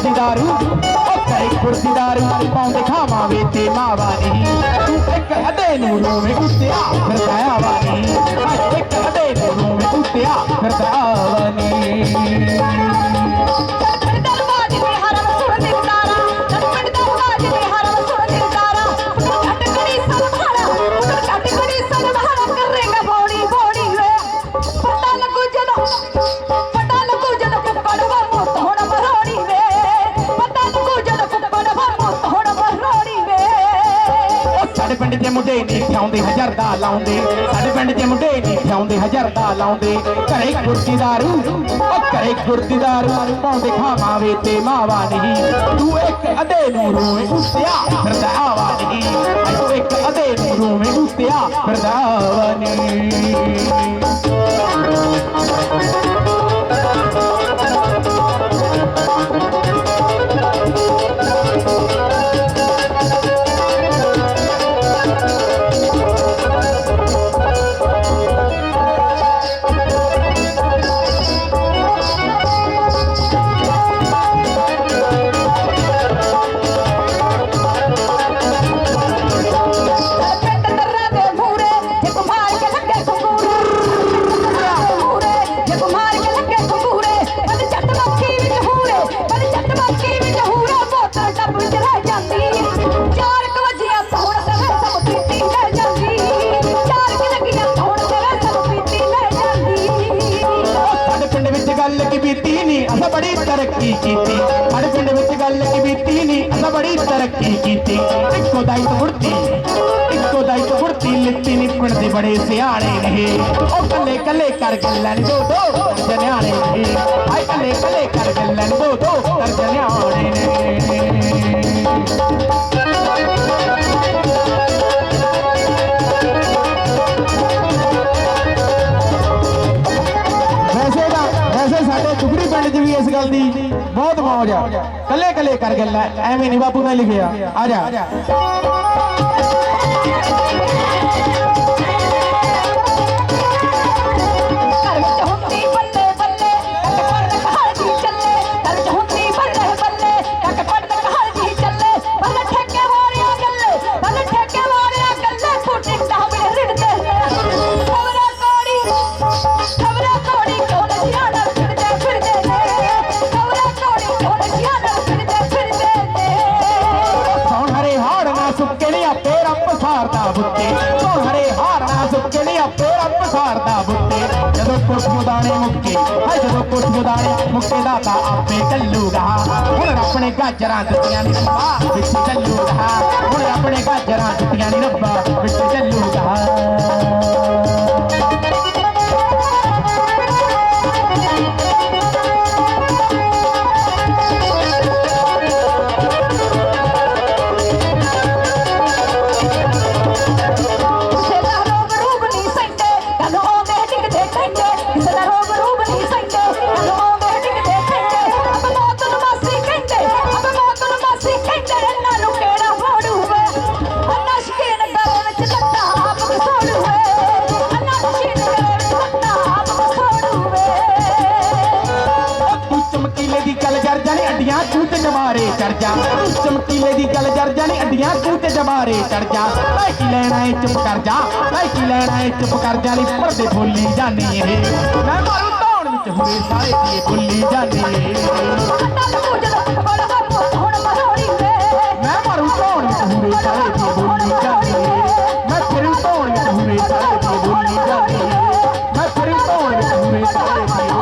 ਕੁਰਸੀ ਦਾਰੂ ਉਹ ਕਰੇ ਕੁਰਸੀ ਦਾਰੂ ਪਾਉਂਦੇ ਖਾਵਾਂਗੇ ਤੇ ਮਾਵਾ ਨਹੀਂ। ਤੂੰ ਇੱਕ ਅਦੇ ਨੂੰ ਰੋਵੇਂ ਕੁੱਤਿਆ ਫਿਰਦਾ ਆਵਾ ਨਹੀਂ। ਅੱਜ ਇੱਕ ਅਦੇ ਨੂੰ ਰੋਵੇਂ ਕੁੱਤਿਆ ਫਿਰਦਾ ਆਵਾ ਨਹੀਂ। ਪਿੰਡ ਦੇ ਮੁੰਡੇ ਨਹੀਂ ਠਾਉਂਦੇ ਹਜ਼ਾਰ ਦਾ ਲਾਉਂਦੇ। ਸਾਡੇ ਪਿੰਡ ਦੇ ਮੁੰਡੇ ਨਹੀਂ ਠਾਉਂਦੇ ਹਜ਼ਾਰ ਦਾ ਲਾਉਂਦੇ। ਘਰੇ ਗੁਰਦੀ ਉਹ ਘਰੇ ਗੁਰਦੀ ਦਾਰੂ ਪਾਉਂਦੇ ਖਾਵਾਂਵੇ ਤੇ ਮਾਵਾ ਨਹੀਂ। ਤੂੰ ਇੱਕ ਅਦੇ ਨੂੰ ਰੋਵੇਂ ਉੱਤਿਆ ਫਿਰਦਾ ਆਵਾ ਨਹੀਂ। ਤੂੰ ਇੱਕ ਅਦੇ ਨੂੰ ਰੋਵੇਂ ਉੱਤਿਆ ਫਿਰਦਾ ਆਵਾ ਨਹੀਂ। ਬੜੀ ਤਰੱਕੀ ਕੀਤੀ। ਇੱਕੋ ਦਾਈ ਤੋਂ ਮੁੜਤੀ ਇੱਕੋ ਦਾਈ ਤੋਂ ਮੁੜਤੀ ਲਿੱਤੀ ਨਹੀਂ ਪਿੰਡ ਦੇ ਬੜੇ ਸਿਆਣੇ ਨੇ ਉਹ ਕੱਲੇ ਕੱਲੇ ਕਰ ਗੱਲਾਂ ਦੋ ਦੋ ਜਨਿਆਣੇ ਨੇ ਆਏ ਕੱਲੇ ਕੱਲੇ ਕਰ ਗੱਲਾਂ ਦੋ ਦੋ ਕਰ ਜਨਿਆਣੇ ਨੇ ਵੈਸੇ ਸਾਡੇ ਦੁਗਰੀ ਪਿੰਡ 'ਚ ਵੀ ਇਸ ਗੱਲ ਦੀ ਬਹੁਤ ਮੌਜ ਆ। ਕੱਲੇ ਕੱਲੇ ਕਰ ਗੱਲਾਂ ਐਵੇਂ ਨਹੀਂ ਬਾਪੂ ਨੇ ਲਿਖਿਆ। ਆ ਜਾ। ਰੱਬ ਬੁੱਤੇ। ਸੌਣ ਹਰੇ ਹਾੜ ਨਾ ਸੁੱਕੇ ਬੁੱਤੇ। ਜਦੋਂ ਕੁੱਟ ਮੁਦਾਣੇ ਮੁੱਕੇ, ਹਾਏ ਜਦੋਂ ਕੁੱਟ ਮੁਦਾਣੇ ਮੁੱਕੇ ਦਾ ਤਾਂ ਆਪੇ ਚੱਲੂਗਾ। ਹੁਣ ਆਪਣੇ ਗਾਜਰਾਂ ਦਿੱਤੀਆਂ ਨੀ ਰੱਬਾ ਵਿੱਚ ਚੱਲੂਗਾ। ਹੁਣ ਆਪਣੇ ਗਾਜਰਾਂ ਦਿੱਤੀਆਂ ਨੇ ਰੱਬਾ ਵਿੱਚ ਚੱਲੂਗਾ। जाने अड्डियाँ छूते जबारे चढ़ जा। चमकी लेगी गल जर जाने अड्डियाँ छूते जबारे चढ़ जा। भाई लेना है चुप कर जा। भाई लेना है चुप कर जानी पर दे भूली जाने। मैं मारू तोड़ विच हुए सारे की भूली जाने। मैं मारू धौन विच हुए सारे की भुल्ली जानी। मैं फिर धौन विच हुए सारे की भुल्ली जानी। मैं फिर धौन विच हुए सारे की